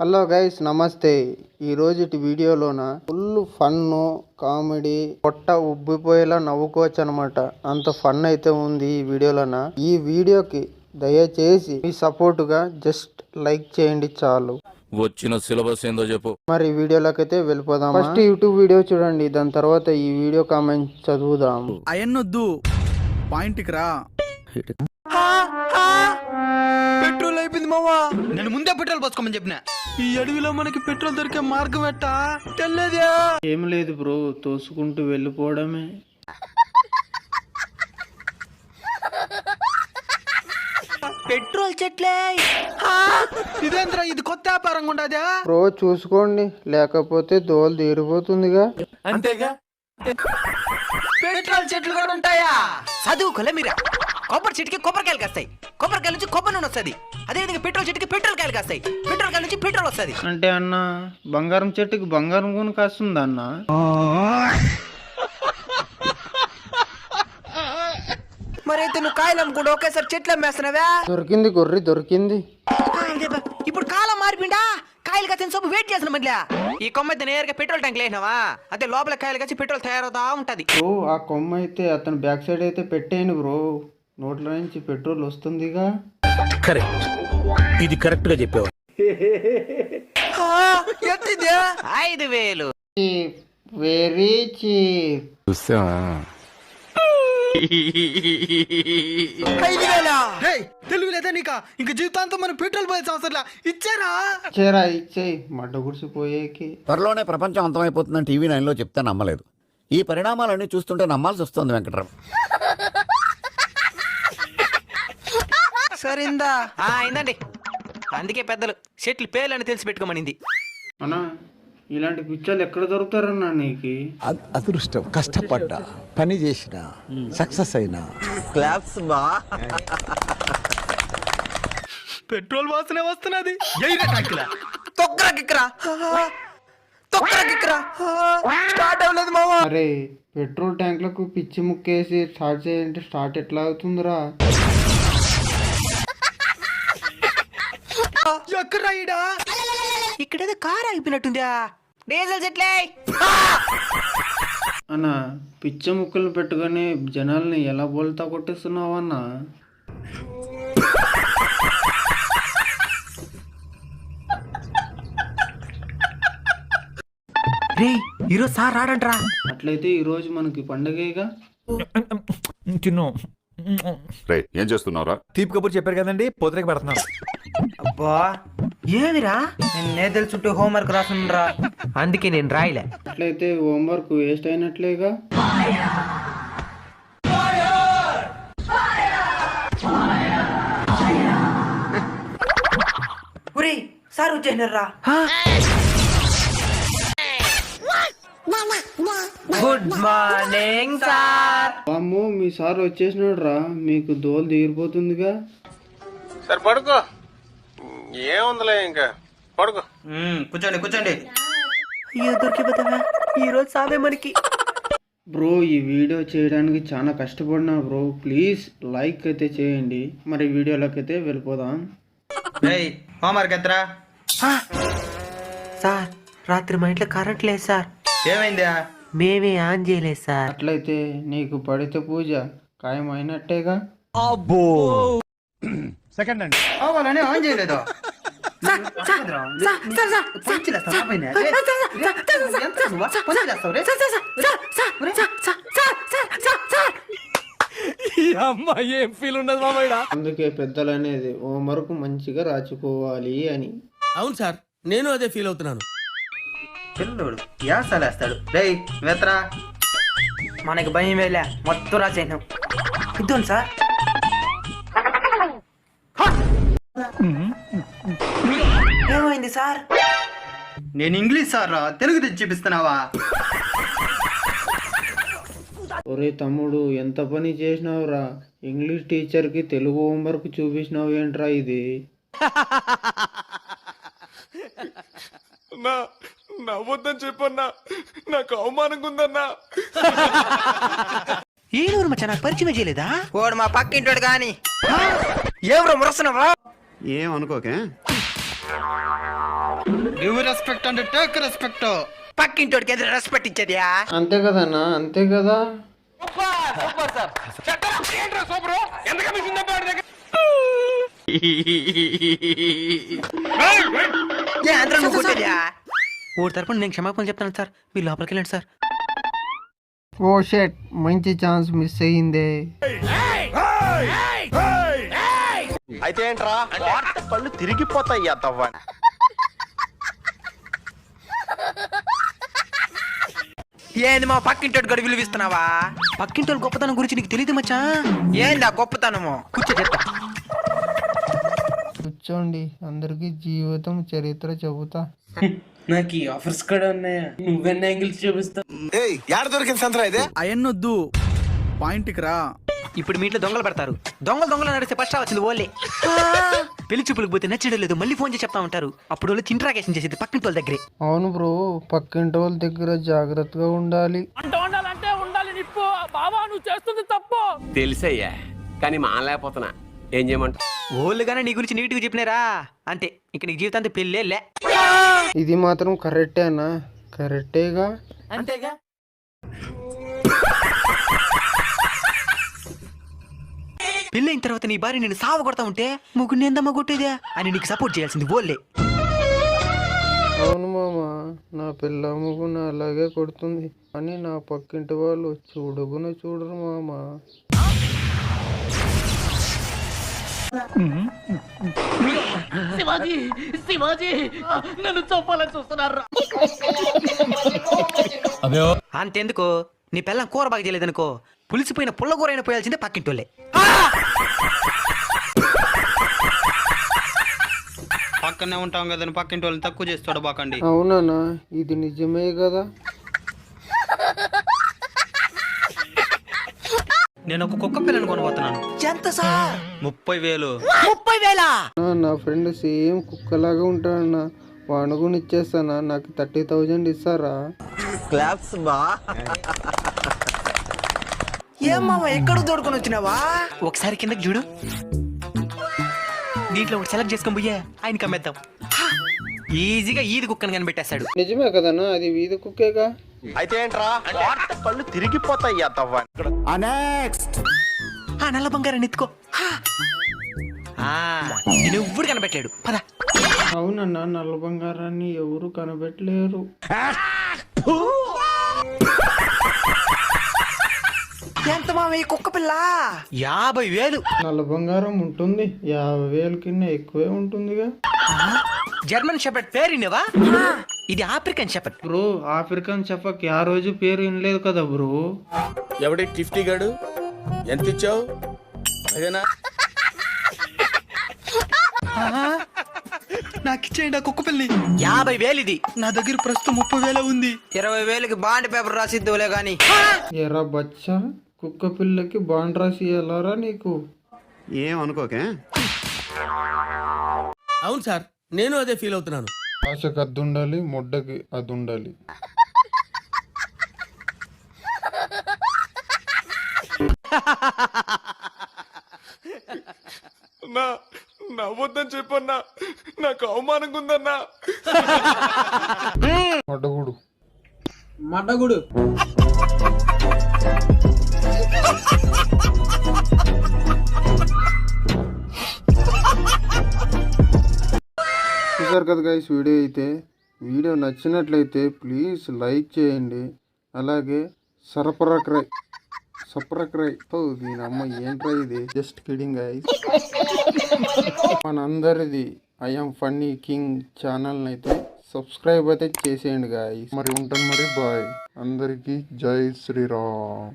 Hello guys నమస్తే. ఈ రోజుటి వీడియోలోన ఫుల్ ఫన్ కామెడీ పొట్ట ఉబ్బిపోయేలా నవ్వుకోవచ్చు అనమాట అంత ఫన్ అయితే ఉంది ఈ వీడియోలోన. ఈ వీడియోకి దయచేసి మీ సపోర్ట్గా జస్ట్ లైక్ చేయండి చాలు. వచ్చిన సిలబస్ ఏందో చెప్పు. మరి వీడియోలోకి అయితే వెళ్ళిపోదాం ఫస్ట్ యూట్యూబ్ వీడియో చూడండి. దాని తర్వాత ఈ వీడియో కామెంట్ చదువుదాం. అయన్నొద్దు. పాయింట్కి రా. పెట్రోల్ అయిపోయింది మావా. నేను ముందే పెట్రోల్ పోసుకోమని చెప్పిన. ఈ అడవిలో మనకి పెట్రోల్ దొరికే మార్గం ఎట్టా? తెల్లదే. ఏం లేదు బ్రో తోసుకుంటూ వెళ్ళిపోవడమే. పెట్రోల్ చెట్లే. ఇదేంద్రా ఇది కొత్త వ్యాపారంగా ఉండదా? బ్రో చూసుకోండి. లేకపోతే దోలు తీరిపోతుందిగా. అంతేగా? పెట్రోల్ చెట్లు కూడా ఉంటాయా? చదువుకోలే మీరు? కొబ్బరి చెట్టుకి కొబ్బరికాయలు కాస్తాయి. కొబ్బరికాయల నుంచి కొబ్బరి నూనె వస్తుంది. అదేవిధంగా పెట్రోల్ చెట్టుకి పెట్రోల్ కాయలు కాస్తాయి. పెట్రోల్ కాయల నుంచి పెట్రోల్ వస్తుంది. అంటే అన్న బంగారం చెట్టుకి బంగారం కొను కాస్తుంది అన్న? మరైతే నువ్వు కాయలు అమ్ముకుంటూ ఒకేసారి చెట్లు అమ్మేస్తున్నావా? దొరికింది గొర్రె దొరికింది. కాయలు కాసిన సొమ్ము వెయిట్ చేసిన మధ్య ఈ కొమ్మ అయితే నేరుగా పెట్రోల్ ట్యాంక్ లేనావా అదే లోపల కాయలు కాసి పెట్రోల్ తయారవుతా ఉంటది. బ్రో ఆ కొమ్మ అయితే అతను బ్యాక్ సైడ్ అయితే పెట్టేయండి బ్రో. నోట్ల నుంచి పెట్రోల్ వస్తుందిగా. కరెక్ట్ ఇది కరెక్ట్గా చెప్పావు ఐదు వేలు. Very cheap. ఐదు వేల? తెలివి లేదా నీక? ఇంక జీవితాంతం మనం పెట్రోల్ పోయే ఇచ్చారా? మడ్డ గుడిసిపోయేకి. త్వరలోనే ప్రపంచం అంతమైపోతుందని టీవీ నైన్లో చెప్తే నమ్మలేదు. ఈ పరిణామాలన్నీ చూస్తుంటే నమ్మాల్సి వస్తుంది వెంకటరావు. సరిందా? ఆ, అయిందండి అందుకే పెద్దలు. చెట్లు పేర్లని తెలిసి పెట్టుకోమనింది. అన్నా ఇలాంటి పిచ్చర్లు ఎక్కడ దొరుకుతారన్నా నీకు? అద్- అదృష్టం. కష్టపడ్డా పని చేసిన సక్సెస్ అయినా. పెట్రోల్ వాసనే వస్తున్నది. స్టార్ట్ అవ్వలేదు మావా అరే పెట్రోల్ ట్యాంక్లకు పిచ్చి ముక్కేసి స్టార్ట్ చేయాలంటే స్టార్ట్ ఎట్లా అవుతుందిరా? ఎక్కడ ఇక్కడేదో కార్ ఆగిపోయినట్టుందా డీజిల్ చెట్లే. అన్న పిచ్చ ముక్కలు పెట్టుకొని జనాల్ని ఎలా బోల్తా కొట్టేస్తున్నావు అన్నా? రే ఈరోజు సార్ రాడంట్రా. అట్లయితే ఈరోజు మనకి పండగేగా? రే ఏం చేస్తున్నావురా? తీపి కబుర్ చెప్పారు కదండి పొద్దునకి పెడుతున్నాను అబ్బా ఏమిరా? నేను చుట్టూ హోంవర్క్ రాసుండ్రా. అందుకే నేను రాయలే. అట్లయితే హోంవర్క్ వేస్ట్ అయినట్లేగా? సార్ వచ్చేసినారా గుడ్ మార్నింగ్ సార్ అమ్మో మీ సార్ వచ్చేసినాడు రా మీకు దోలు తీరిపోతుందిగా. సరే పడుకో. ఏముందిలే ఇంకా? పడుకో. కూర్చోండి కూర్చోండి. అయ్యో దొరికిపోతావా? ఈ రోజు సావే మనకి. బ్రో ఈ వీడియో చేయడానికి చాలా కష్టపడినా బ్రో ప్లీజ్ లైక్ అయితే చేయండి. మరి వీడియోలోకి అయితే వెళ్ళిపోదాం. ఏయ్ హోంవర్క్ ఎత్తరా? సార్ రాత్రి మా ఇంట్లో కరెంట్ లేదు సార్. ఏమైందా? మేమే ఆన్ చేయలేదు సార్. అట్లయితే నీకు పడితే పూజ ఖాయమైనట్టేగా. అవ్వాలని ఆన్ చేయలేదు? ఏం ఫీల్ ఉండదు మామయ్య అందుకే పెద్దలు అనేది హోంవర్క్ మంచిగా రాచుకోవాలి అని అవును సార్ నేను అదే ఫీల్ అవుతున్నాను పిల్లోడు యాసలేస్తాడు రేయ్ వెతరా మనకి భయం వేలే మొత్తం రాసేసాం ఇద్దాం సార్ ఏమైంది సార్? నేను ఇంగ్లీష్ సార్ రా తెలుగు తెచ్చి చూపిస్తున్నావా? ఒరే తమ్ముడు ఎంత పని చేసినావురా? ఇంగ్లీష్ టీచర్కి తెలుగు హోంవర్క్ చూపించినావు ఏంట్రా ఇది? నా నవ్వొద్దని చెప్పన్నా నాకు అవమానంగా ఉందన్నా. ఏలూరు మచ్చా నాకు పరిచయం చేయలేదా? వాడు మా పక్కింటోడు కానీ ఎవరు మురస్తున్నావా ఏమనుకోకే గివ్ రెస్పెక్ట్ అంటే టేక్ రెస్పెక్ట్ పక్కింటోడికి ఎదురు రెస్పెక్ట్ ఇచ్చేదియా? అంతే కదన్నా అంతే కదా? ఏ నువ్వు కొట్టేదియా? ఓడి తరపున నేను క్షమాపణ చెప్తాను సార్. మీరు లోపలికి వెళ్ళండి సార్. ఓ షెట్ మంచి ఛాన్స్ మిస్ అయ్యిందే. అయితే ఏంట్రా కళ్ళు తిరిగిపోతాయి అత్తవ్వ ఏంది మా పక్కింటోడు గడు విలువిస్తున్నావా? పక్కింటోడు గొప్పతనం గురించి నీకు తెలియదు మచ్చా? ఏంది ఆ గొప్పతనము? కూర్చో చెప్తా. కూర్చోండి అందరికి జీవితం చరిత్ర చెబుతా. నాకు ఈ ఆఫర్స్ కూడా ఉన్నాయా? నువ్వెన్ని యాంగిల్స్ చూపిస్తావు? యాడ దొరికింది సంతరా ఇదే? అయన్నొద్దు. పాయింట్కి రా. ఇప్పుడు మీ ఇంట్లో దొంగలు పెడతారు. దొంగలు దొంగలు నడిస్తే ఫస్ట్ వచ్చింది ఓలే. పెళ్ళి చూపులకు పోతే నచ్చడం లేదు మళ్ళీ ఫోన్ చేసి చెప్తా ఉంటారు. అప్పుడు వాళ్ళు తింట్రాకేషన్ చేసేది పక్కింటి వాళ్ళ దగ్గరే. అవును బ్రో పక్కింటి వాళ్ళ దగ్గర జాగ్రత్తగా ఉండాలి. తెలుసయ్యా కానీ మానలేకపోతున్నా. ఏం చేయమంట ఓళ్ళుగానే నీ గురించి నీట్గా చెప్పినారా అంతే ఇంక నీ జీవితాంతం పెళ్ళే లే. ఇది మాత్రం కరెక్టేనా? కరెక్టేగా? పెళ్ళైన తర్వాత నీ భార్య నేను సావ కొడతా ఉంటే ముగ్గురు ఎందమ్మా కొట్టేదే అని నీకు సపోర్ట్ చేయాల్సింది ఓళ్ళే అవును మామ నా పిల్లమ్మగున అలాగే కొడుతుంది. అని నా పక్కింటి వాళ్ళు చూడగున చూడరు మామ. అంతెందుకు? నీ పిల్లం కూర బాగా చేయలేదనుకో పులిసిపోయిన పుల్లకూర అయినా పోయాల్సిందే పక్కింటోళ్ళే. పక్కనే ఉంటాం కదని పక్కింటి వాళ్ళని తక్కువ చేసి చూడబాకండి అవునన్నా ఇది నిజమే కదా? నేను ఒక కుక్క పిల్లని కొనబోతున్నాను. ఎంత సార్? ముప్పై వేలు. ముప్పై వేల? నా ఫ్రెండ్ సేమ్ కుక్కలాగా ఉంటాడన్నా వానుగుని ఇచ్చేస్తానా నాకు థర్టీ థౌజండ్ ఇస్తారా? ఏమ్మా ఎక్కడ దోడుకొని వచ్చినావా? ఒకసారి కిందకి చూడు. దీంట్లో ఒకటి సెలెక్ట్ చేసుకొని పోయా ఆయనకి అమ్మేద్దాం! ఈజీగా ఈది కుక్కని కనిపెట్టేస్తాడు. నిజమే కదన్నా అది వీధి కుక్కేగా? అయితే ఏంట్రా? కళ్ళు తిరిగిపోతాయి అత్తవ్వ నెక్స్ట్ ఆ నల్ల బంగారాన్ని ఎత్తుకో. హా! ఆ, నేను ఎవ్వడు కనిపెట్టాడు పద. అవునన్నా నల్ల బంగారాన్ని ఎవరు కనబెట్టలేరు ఎంత మామ ఈ కుక్క పిల్ల? యాభై వేలు. నల్ల బంగారం ఉంటుంది. యాభై వేల కింద ఎక్కువే ఉంటుందిగా. జర్మన్ షెపర్డ్ పేరు ఇది ఆఫ్రికన్ షెపర్డ్ బ్రో ఆఫ్రికన్ చెప్పక్ ఆ రోజు పేరు వినలేదు కదా బ్రో. ఎవడి టిఫ్టీ గాడు? ఎంత ఇచ్చావు? అదేనా? నాకు ఇచ్చేయండి ఆ కుక్క పిల్లి యాభై వేలు ఇది. నా దగ్గర ప్రస్తుతం ముప్పై వేల ఉంది. ఇరవై వేలకి బాండ్ పేపర్ రాసిద్దులే గాని. ఎరా బచ్చా. కుక్క పిల్లకి బాండ్ రాసి వెళ్ళారా నీకు? ఏమనుకోకే అవును సార్ నేను అదే ఫీల్ అవుతున్నాను. ఆశకు అద్దు ఉండాలి ముడ్డకి అది ఉండాలి నా నవ్వొద్దని చెప్పన్నా నాకు అవమానంగా ఉందన్నా. మడ్డగుడు. మడ్డగుడు. చూసారు కదా గైస్ వీడియో అయితే. వీడియో నచ్చినట్లయితే ప్లీజ్ లైక్ చేయండి. అలాగే సరఫరక్రై సపరక్రై తో దీని అమ్మ ఏంట్రా ఇది? జస్ట్ కిడింగ్ గైస్ మనందరిది ఐఎమ్ ఫన్నీ కింగ్ ఛానల్ అయితే సబ్స్క్రైబ్ అయితే చేసేయండి గాయస్ మరి ఉంటాను మరి బాయ్ అందరికీ జై శ్రీరామ్.